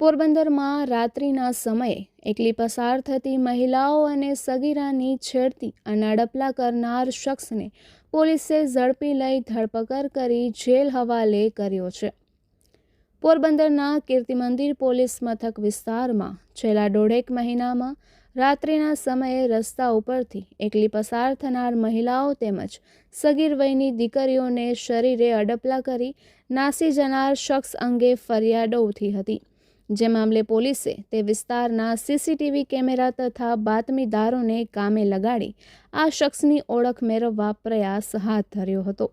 પોરબંદરમાં રાત્રિના સમયે એકલી પસાર થતી મહિલાઓ અને સગીરાની છેડતી અને અડપલા કરનાર શખ્સને પોલીસે ઝડપી લઈ ધરપકડ કરી જેલ હવાલે કર્યો છે. પોરબંદરના કીર્તિમંદિર પોલીસ મથક વિસ્તારમાં છેલ્લા દોઢેક મહિનામાં રાત્રિના સમયે રસ્તા ઉપરથી એકલી પસાર થનાર મહિલાઓ તેમજ સગીર વયની દીકરીઓને શરીરે અડપલા કરી નાસી જનાર શખ્સ અંગે ફરિયાદો ઉઠી હતી. જે મામલે પોલીસે તે વિસ્તારના સીસીટીવી કેમેરા તથા બાતમીદારોને કામે લગાડી આ શખ્સની ઓળખ મેળવવા પ્રયાસ હાથ ધર્યો હતો.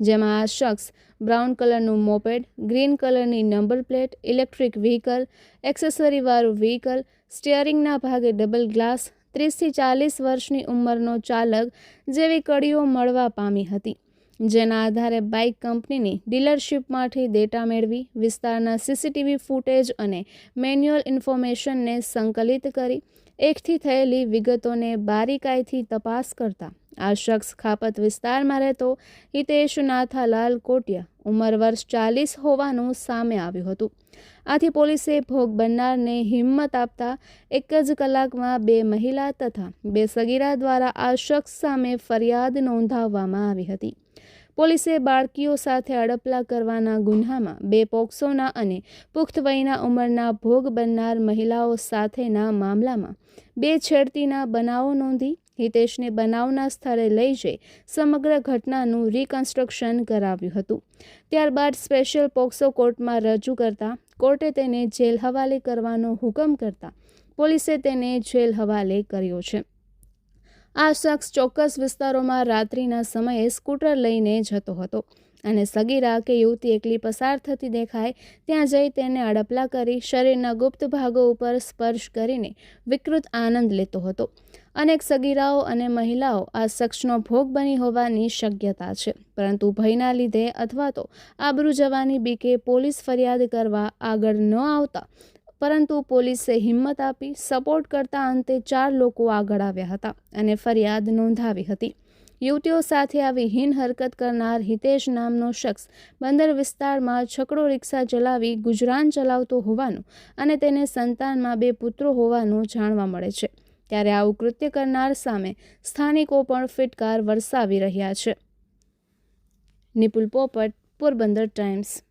જેમાં આ શખ્સ બ્રાઉન કલરનું મોપેડ, ગ્રીન કલરની નંબર પ્લેટ, ઇલેક્ટ્રિક વ્હીકલ એક્સેસરીવાળું વ્હીકલ, સ્ટિયરિંગના ભાગે ડબલ ગ્લાસ, ત્રીસથી ચાલીસ વર્ષની ઉંમરનો ચાલક જેવી કડીઓ મળવા પામી હતી. જેના આધારે બાઇક કંપનીની ડીલરશીપમાંથી ડેટા મેળવી, વિસ્તારના સીસીટીવી ફૂટેજ અને મેન્યુઅલ ઇન્ફોર્મેશનને સંકલિત કરી, એકઠી થયેલી વિગતોને બારીકાઈથી તપાસ કરતા. આ શખ્સ ખાપત વિસ્તારમાં રહેતો હિતેશ નાથાલાલ કોટિયા ઉંમર વર્ષ ચાલીસ હોવાનું સામે આવ્યું હતું. આથી પોલીસે ભોગ બનનારને હિંમત આપતા એક જ કલાકમાં બે મહિલા તથા બે સગીરા દ્વારા આ શખ્સ સામે ફરિયાદ નોંધાવવામાં આવી હતી. પોલીસે બાળકીઓ સાથે અડપલા કરવાના ગુન્હામાં બે પોક્સોના અને પુખ્ત વયના ઉંમરના ભોગ બનનાર મહિલાઓ સાથેના મામલામાં બે છેડતીના બનાવો નોંધી હિતેશને બનાવના સ્થળે લઈ જઈ સમગ્ર ઘટનાનું રિકન્સ્ટ્રક્શન કરાવ્યું હતું. ત્યારબાદ સ્પેશિયલ પોક્સો કોર્ટમાં રજૂ કરતા કોર્ટે તેને જેલ હવાલે કરવાનો હુકમ કરતા પોલીસે તેને જેલ હવાલે કર્યો છે. આ શખ્સ ચોક્કસ વિસ્તારોમાં રાત્રિના સમયે સ્કૂટર લઈને જતો હતો અને સગીરા કે યુવતી એકલી પસાર થતી દેખાય, ત્યાં જઈ તેને અડપલા કરી શરીરના ગુપ્ત ભાગો ઉપર સ્પર્શ કરીને વિકૃત આનંદ લેતો હતો. અનેક સગીરાઓ અને મહિલાઓ આ શખ્સનો ભોગ બની હોવાની શક્યતા છે, પરંતુ ભયના લીધે અથવા તો આબરૂ જવાની બીકે પોલીસ ફરિયાદ કરવા આગળ ન આવતા પરંતુ પોલીસે હિંમત આપી સપોર્ટ કરતા અંતે ચાર લોકો આગળ આવ્યા હતા અને ફરિયાદ નોંધાવી હતી. યુવતીઓ સાથે આવી હીન હરકત કરનાર હિતેશ નામનો શખ્સ બંદર વિસ્તારમાં છકડો રિક્ષા ચલાવી ગુજરાન ચલાવતો હોવાનું અને તેને સંતાનમાં બે પુત્રો હોવાનું જાણવા મળે છે. ત્યારે આવું કૃત્ય કરનાર સામે સ્થાનિકો પણ ફિટકાર વરસાવી રહ્યા છે. નિપુલ પોપટ, પોરબંદર ટાઈમ્સ.